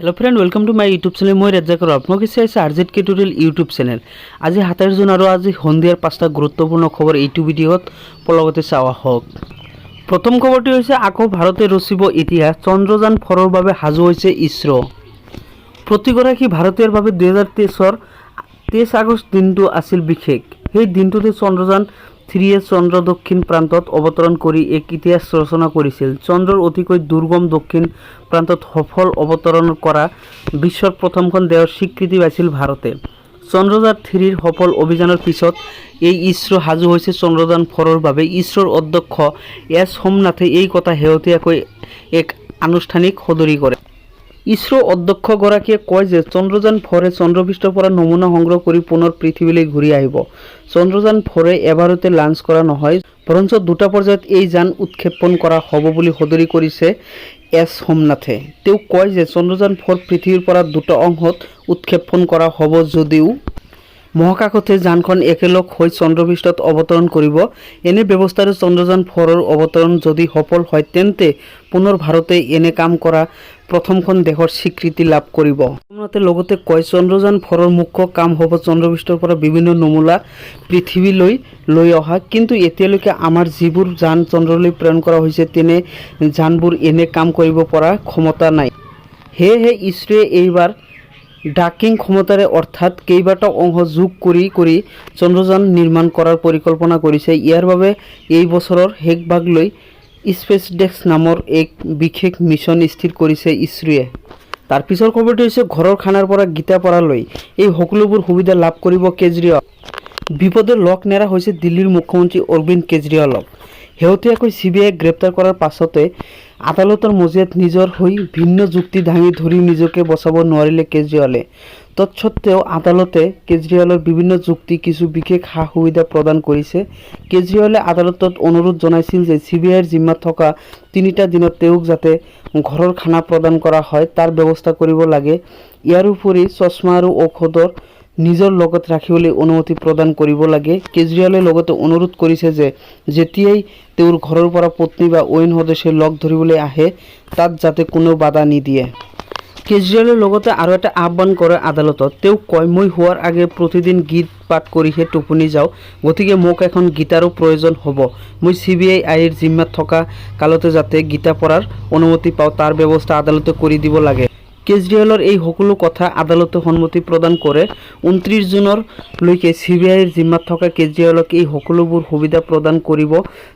Hello' friend welcome to my YouTube channel মই ৰাজ্জাকৰ আপোনালোকে চাই আছে R Z tutorial YouTube channel আজি সাতাইছ জুন আৰু আজি সন্ধিয়াৰ পাঁচটা গুৰুত্বপূৰ্ণ খবৰ এইটো ভিডিঅ'ত পলগতে চাওয়া হওক প্ৰথম খবৰটি হৈছে আকৌ ভাৰতে ৰচিব ইতিহাস চন্দ্ৰযান ফ'ৰৰ বাবে সাজু হৈছে ইছৰো প্ৰতিগৰাকী ভাৰতীয়ৰ বাবে দুহেজাৰ তেইছৰ তেইছ আগষ্ট দিনটো আছিল বিশেষ সেই দিনটোতে চন্দ্ৰযান থ্ৰীয়ে চন্দ্ৰ দক্ষিণ প্ৰান্তত অৱতৰণ কৰি এক ইতিহাস ৰচনা কৰিছিল। চন্দ্ৰৰ অতিকৈ দুৰ্গম দক্ষিণ প্ৰান্তত সফল অৱতৰণ কৰা বিশ্বৰ প্ৰথমখন দেশৰ স্বীকৃতি পাইছিল ভাৰতে। চন্দ্ৰযান থ্ৰীৰ সফল অভিযানৰ পিছত এই ইছৰো সাজু হৈছে চন্দ্ৰযান ফ'ৰৰ বাবে। ইছৰোৰ অধ্যক্ষ এছ সোমনাথে এই কথা শেহতীয়াকৈ এক আনুষ্ঠানিক সদৰি কৰে। ইছৰো অধ্যক্ষগৰাকীয়ে কয় যে চন্দ্ৰযান ফ'ৰে চন্দ্ৰপৃষ্ঠৰ পৰা নমুনা সংগ্ৰহ কৰি পুনৰ পৃথিৱীলৈ ঘূৰি আহিব। চন্দ্ৰযান ফ'ৰে এবাৰতে লাঞ্চ কৰা নহয়, বৰঞ্চ দুটা পৰ্যায়ত এই যান উৎক্ষেপণ কৰা হ'ব বুলি সদৰি কৰিছে এছ সোমনাথে। তেওঁ কয় যে চন্দ্ৰযান ফ'ৰ পৃথিৱীৰ পৰা দুটা অংশত উৎক্ষেপণ কৰা হ'ব যদিও মহাকাশতে যানখন একেলগ হৈ চন্দ্ৰপৃষ্ঠত অৱতৰণ কৰিব, এনে ব্যৱস্থাৰে চন্দ্ৰযান ফ'ৰৰ অৱতৰণ যদি সফল হয় তেন্তে পুনৰ ভাৰতে এনে কাম কৰা প্ৰথমখন দেশৰ স্বীকৃতি লাভ কৰিব। সোমনাথে লগতে কয়, চন্দ্ৰযান ফ'ৰৰ মুখ্য কাম হ'ব চন্দ্ৰপৃষ্ঠৰ পৰা বিভিন্ন নমুনা পৃথিৱীলৈ লৈ অহা। কিন্তু এতিয়ালৈকে আমাৰ যিবোৰ যান চন্দ্ৰলৈ প্ৰেৰণ কৰা হৈছে, তেনে যানবোৰ এনে কাম কৰিব পৰা ক্ষমতা নাই। সেয়েহে ইছৰোৱে এইবাৰ ডাকিং ক্ষমতাৰে অৰ্থাৎ কেইবাটাও অংশ যোগ কৰি কৰি চন্দ্ৰযান নিৰ্মাণ কৰাৰ পৰিকল্পনা কৰিছে। ইয়াৰ বাবে এই বছৰৰ শেষভাগলৈ স্পেচ ডেস্ক নামৰ এক বিশেষ মিছন স্থিৰ কৰিছে ইছৰোৱে তাৰ পিছৰ খবৰটো হৈছে ঘৰৰ খানাৰ পৰা গীতা পঢ়ালৈ এই সকলোবোৰ সুবিধা লাভ কৰিব কেজৰিৱাল। বিপদে লগ নেৰা হৈছে দিল্লীৰ মুখ্যমন্ত্ৰী অৰবিন্দ কেজৰিৱালক। শেহতীয়াকৈ চি বি আইক গ্ৰেপ্তাৰ কৰাৰ পাছতে আদালতৰ মজিয়াত নিজৰ হৈ ভিন্ন যুক্তি দাঙি ধৰি নিজকে বচাব নোৱাৰিলে কেজৰিৱালে। তৎসত্ত্বেও আদালতে কেজৰিৱালৰ বিভিন্ন যুক্তি কিছু বিশেষ সা সুবিধা প্ৰদান কৰিছে কেজৰিৱালে আদালতত অনুৰোধ জনাইছিল যে চি বি আইৰ জিম্মাত থকা তিনিটা দিনত তেওঁক যাতে ঘৰৰ খানা প্ৰদান কৰা হয়, তাৰ ব্যৱস্থা কৰিব লাগে। ইয়াৰ উপৰি চশমা আৰু ঔষধৰ নিজৰ লগত ৰাখিবলৈ অনুমতি প্ৰদান কৰিব লাগে। কেজৰিৱালে লগতে অনুৰোধ কৰিছে যে যেতিয়াই তেওঁৰ ঘৰৰ পৰা পত্নী বা অইন সদস্যই লগ ধৰিবলৈ আহে, তাত যাতে কোনো বাধা নিদিয়ে। কেজৰিৱালে লগতে আৰু এটা আহ্বান কৰে আদালতত। তেওঁ কয়, মই হোৱাৰ আগে প্ৰতিদিন গীত পাঠ কৰিহে টোপনি যাওঁ, গতিকে মোক এখন গীতারও প্ৰয়োজন হ'ব। মই চি বি আই আইৰ জিম্মাত থকা কালতে যাতে গীতা পঢ়াৰ অনুমতি পাওঁ, তাৰ ব্যৱস্থা আদালতে কৰি দিব লাগে। কেজৰিৱালৰ এই সকলো কথা আদালতে সন্মতি প্ৰদান কৰে ঊনত্ৰিছ জুনৰলৈকে চি বি আইৰ জিম্মাত থকা কেজৰিৱালক এই সকলোবোৰ সুবিধা প্ৰদান কৰিব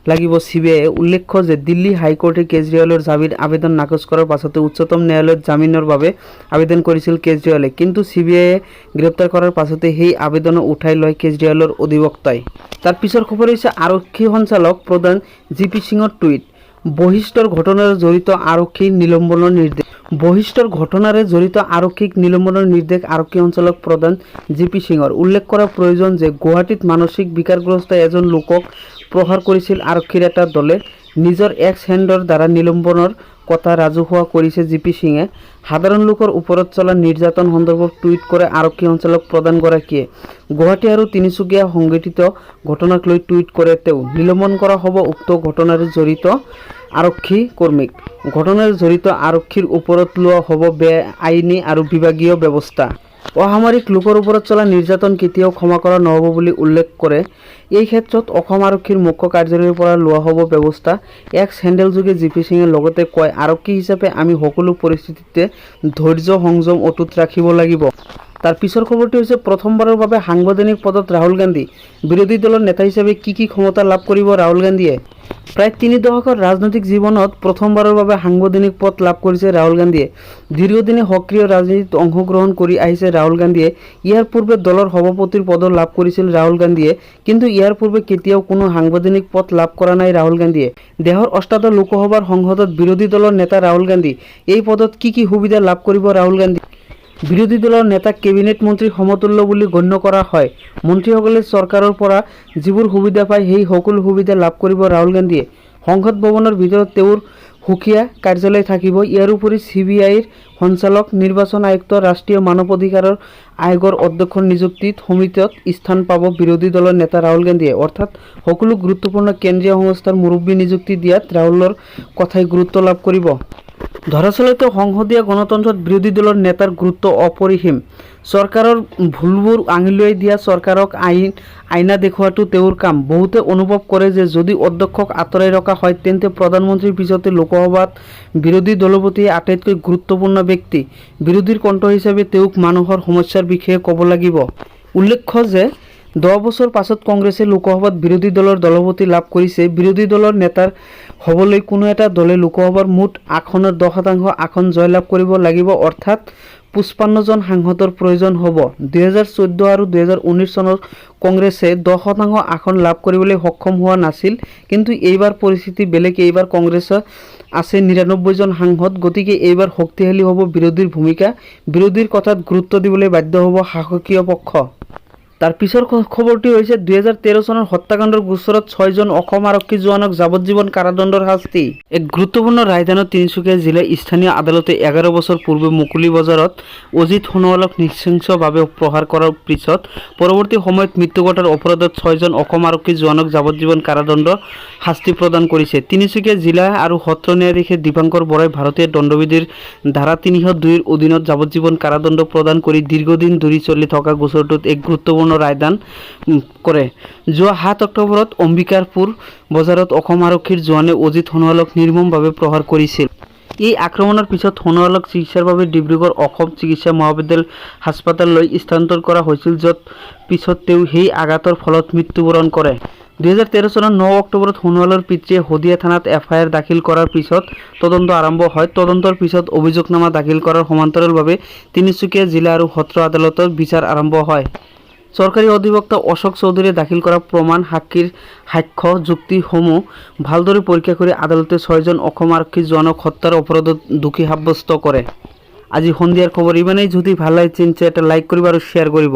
লাগিব। চি বি আইয়ে উল্লেখ্য যে দিল্লী হাইকোৰ্টে কেজৰিৱালৰ জামিন আবেদন নাকচ কৰাৰ পাছতে উচ্চতম ন্যায়ালয়ত জামিনৰ বাবে আবেদন কৰিছিল কেজৰিৱালে কিন্তু চি বি আইয়ে গ্ৰেপ্তাৰ কৰাৰ পাছতে সেই আবেদন উঠাই লয় কেজৰিৱালৰ অধিবক্তাই। তাৰ পিছৰ খবৰ হৈছে আৰক্ষী সঞ্চালক প্ৰধান জি পি সিঙৰ টুইট। বহিষ্ঠৰ ঘটনাৰে জড়িত আৰক্ষী নিলম্বনৰ নিৰ্দেশ বহিষ্ঠৰ ঘটনারে জড়িত আৰক্ষীক নিলম্বনের নির্দেশ আরক্ষী অঞ্চলক প্ৰধান জিপি সিঙৰ। উল্লেখ করা প্রয়োজন যে গুৱাহাটীত মানসিক বিকারগ্রস্ত এজন লোকক প্রহার করেছিল আৰক্ষীৰ এটা দলে। নিজৰ এক্স হেণ্ডৰ দ্বাৰা নিলম্বনৰ কথা ৰাজহুৱা কৰিছে জি পি সিঙে। সাধাৰণ লোকৰ ওপৰত চলা নিৰ্যাতন সন্দৰ্ভত টুইট কৰে আৰক্ষী সঞ্চালক প্ৰধানগৰাকীয়ে। গুৱাহাটী আৰু তিনিচুকীয়া সংঘটিত ঘটনাক লৈ টুইট কৰে তেওঁ। নিলম্বন কৰা হ'ব উক্ত ঘটনাৰে জড়িত আৰক্ষী কৰ্মীক। ঘটনাৰে জড়িত আৰক্ষীৰ ওপৰত লোৱা হ'ব বেআইনী আৰু বিভাগীয় ব্যৱস্থা। অসামৰিক লোকৰ ওপৰত চলা নিৰ্যাতন কেতিয়াও ক্ষমা কৰা নহ'ব বুলি উল্লেখ কৰে। এই ক্ষেত্ৰত অসম আৰক্ষীৰ মুখ্য কাৰ্যালয়ৰ পৰা লোৱা হ'ব ব্যৱস্থা। এক্স হেণ্ডেলযোগে জি পি সিঙে লগতে কয়, আৰক্ষী হিচাপে আমি সকলো পৰিস্থিতিতে ধৈৰ্য, সংযম, অটুট ৰাখিব লাগিব। তাৰ পিছৰ খবৰটো হৈছে, প্ৰথমবাৰৰ বাবে সাংবিধানিক পদত ৰাহুল গান্ধী। বিৰোধী দলৰ নেতা হিচাপে কি কি ক্ষমতা লাভ কৰিব ৰাহুল গান্ধীয়ে? প্ৰায় তিনি দশকৰ ৰাজনৈতিক জীৱনত প্ৰথমবাৰৰ সাংবিধানিক পদ লাভ কৰিছে ৰাহুল গান্ধীয়ে। দীৰ্ঘদিনে সক্ৰিয় ৰাজনীতিত অংশগ্ৰহণ কৰি আহিছে ৰাহুল গান্ধীয়ে। ইয়াৰ পূৰ্বে দলৰ সভাপতিৰ পদো লাভ কৰিছিল ৰাহুল গান্ধীয়ে, কিন্তু ইয়াৰ পূৰ্বে কেতিয়াও কোনো সাংবিধানিক পদ লাভ কৰা নাই ৰাহুল গান্ধীয়ে। দেশৰ অষ্টাদশ লোকসভাৰ সংসদত বিৰোধী দলৰ নেতা ৰাহুল গান্ধী, এই পদত কি কি সুবিধা লাভ কৰিব ৰাহুল গান্ধী? বিৰোধী দলৰ নেতাক কেবিনেট মন্ত্ৰীৰ সমতুল্য বুলি গণ্য কৰা হয়। মন্ত্ৰীসকলে চৰকাৰৰ পৰা যিবোৰ সুবিধা পায় সেই সকলো সুবিধা লাভ কৰিব ৰাহুল গান্ধীয়ে। সংসদ ভৱনৰ ভিতৰত তেওঁৰ সুকীয়া কাৰ্যালয় থাকিব। ইয়াৰ উপৰি বি আইৰ সঞ্চালক, নিৰ্বাচন আয়ুক্ত, ৰাষ্ট্ৰীয় মানৱ অধিকাৰৰ আয়োগৰ অধ্যক্ষৰ নিযুক্তিত সমিতিত স্থান পাব বিৰোধী দলৰ নেতা ৰাহুল গান্ধীয়ে। অৰ্থাৎ সকলো গুৰুত্বপূৰ্ণ কেন্দ্ৰীয় সংস্থাৰ মুৰব্বী নিযুক্তি দিয়াত ৰাহুলৰ কথাই গুৰুত্ব লাভ কৰিব। ধৰাচলতে সংসদীয় গণতন্ত্ৰত বিৰোধী দলৰ নেতাৰ গুৰুত্ব অপৰিসীম। চৰকাৰৰ ভুলবোৰ আঙুলিয়াই দিয়া চৰকাৰক আইন, আইনা দেখুওৱাটো তেওঁৰ কাম। বহুতে অনুভৱ কৰে যে যদি অধ্যক্ষক আঁতৰাই ৰখা হয়, তেন্তে প্ৰধানমন্ত্ৰীৰ পিছতে লোকসভাত বিৰোধী দলৰ প্ৰতি আটাইতকৈ গুৰুত্বপূৰ্ণ ব্যক্তি। বিৰোধীৰ কণ্ঠ হিচাপে তেওঁক মানুহৰ সমস্যাৰ বিষয়ে ক'ব লাগিব। উল্লেখ্য যে দহ বছৰ পাছত কংগ্ৰেছে লোকসভাত বিৰোধী দলৰ দলপতি লাভ কৰিছে। বিৰোধী দলৰ নেতাৰ হ'বলৈ কোনো এটা দলে লোকসভাৰ মুঠ আসনৰ দহ শতাংশ আসন জয়লাভ কৰিব লাগিব, অৰ্থাৎ পঁচপন্নজন সাংসদৰ প্ৰয়োজন হ'ব। দুহেজাৰ চৈধ্য আৰু দুহেজাৰ ঊনৈছ চনত কংগ্ৰেছে দহ শতাংশ আসন লাভ কৰিবলৈ সক্ষম হোৱা নাছিল, কিন্তু এইবাৰ পৰিস্থিতি বেলেগ। এইবাৰ কংগ্ৰেছৰ আছে নিৰানব্বৈজন সাংসদ, গতিকে এইবাৰ শক্তিশালী হ'ব বিৰোধীৰ ভূমিকা। বিৰোধীৰ কথাত গুৰুত্ব দিবলৈ বাধ্য হ'ব শাসকীয় পক্ষ। তাৰ পিছৰ খ- খবৰটি হৈছে দুহেজাৰ তেৰ চনৰ হত্যাকাণ্ডৰ গোচৰত ছয়জন অসম আৰক্ষী জোৱানক যাৱজ্জীৱন কাৰাদণ্ডৰ শাস্তি। এক গুৰুত্বপূৰ্ণ ৰায়দানত তিনিচুকীয়া জিলাৰ স্থানীয় আদালতে এঘাৰ বছৰ পূৰ্বে মুকলি বজাৰত অজিত সোণোৱালক নৃশংসভাৱে প্ৰহাৰ কৰাৰ পিছত পৰৱৰ্তী সময়ত মৃত্যু ঘটাৰ অপৰাধত ছয়জন অসম আৰক্ষী জোৱানক যাৱজ্জীৱন কাৰাদণ্ড শাস্তি প্ৰদান কৰিছে। তিনিচুকীয়া জিলা আৰু সত্ৰ ন্যায়াধীশে দীপাংকৰ বৰাই ভাৰতীয় দণ্ডবিধিৰ ধাৰা তিনিশ দুইৰ অধীনত যাৱজ্জীৱন কাৰাদণ্ড প্ৰদান কৰি দীৰ্ঘদিন ধৰি চলি থকা গোচৰটোত এক গুৰুত্বপূৰ্ণ ৰায়দান কৰে। যোৱা সাত অক্টোবৰত অম্বিকাৰপুৰ বজাৰত অসম আৰক্ষীৰ অজিত সোণোৱালক নিৰ্মমভাৱে প্ৰহাৰ কৰিছিল। এই আক্ৰমণৰ পিছত সোণোৱালক চিকিৎসাৰ বাবে চিকিৎসা মহাবিদ্যালয় হাস্পতাললৈ স্থানান্তৰ কৰা হৈছিল, য'ত পিছত তেওঁ সেই আঘাতৰ ফলত মৃত্যুবৰণ কৰে। দুহেজাৰ তেৰ চনৰ ন অক্টোবৰত সোণোৱালৰ পিতৃয়ে শদিয়া থানাত এফ আই আৰ দাখিল কৰাৰ পিছত তদন্ত আৰম্ভ হয়। তদন্তৰ পিছত অভিযোগনামা দাখিল কৰাৰ সমান্তৰালভাৱে তিনিচুকীয়া জিলা আৰু সত্ৰ আদালতৰ বিচাৰ আৰম্ভ হয়। চৰকাৰী অধিবক্তা অশোক চৌধুরী দাখিল কৰা প্ৰমাণ সাক্ষীৰ সাক্ষ্য যুক্তিসমূহ ভালদরে পরীক্ষা করে আদালতে ছয়জন অসম আৰক্ষী জোৱানক হত্যার অপরাধ দোষী সাব্যস্ত কৰে আজি সন্ধিয়াৰ খবৰ ইমানেই যদি ভালো লাগে, চিনছে এটা লাইক কৰিব আৰু শ্বেয়াৰ কৰিব